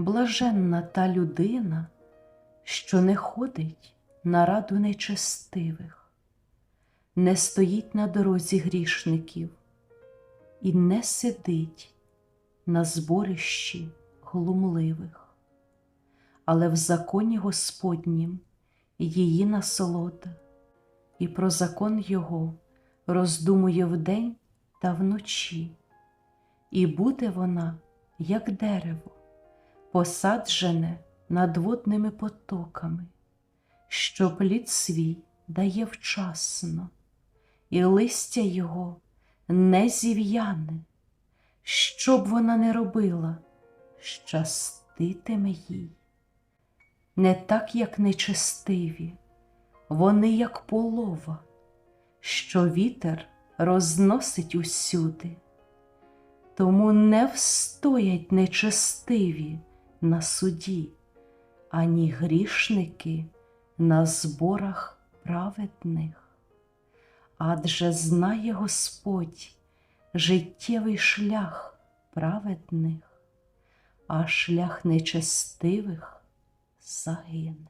Блаженна та людина, що не ходить на раду нечестивих, не стоїть на дорозі грішників і не сидить на зборищі глумливих, але в законі Господнім її насолода, і про закон Його роздумує вдень та вночі, і буде вона, як дерево, посаджене над водними потоками, що плід свій дає вчасно, і листя його не зів'яне, що б вона не робила, щаститиме їй. Не так, як нечестиві, вони як полова, що вітер розносить усюди. Тому не встоять нечестиві на суді, ані грішники на зборах праведних. Адже знає Господь життєвий шлях праведних, а шлях нечестивих загине.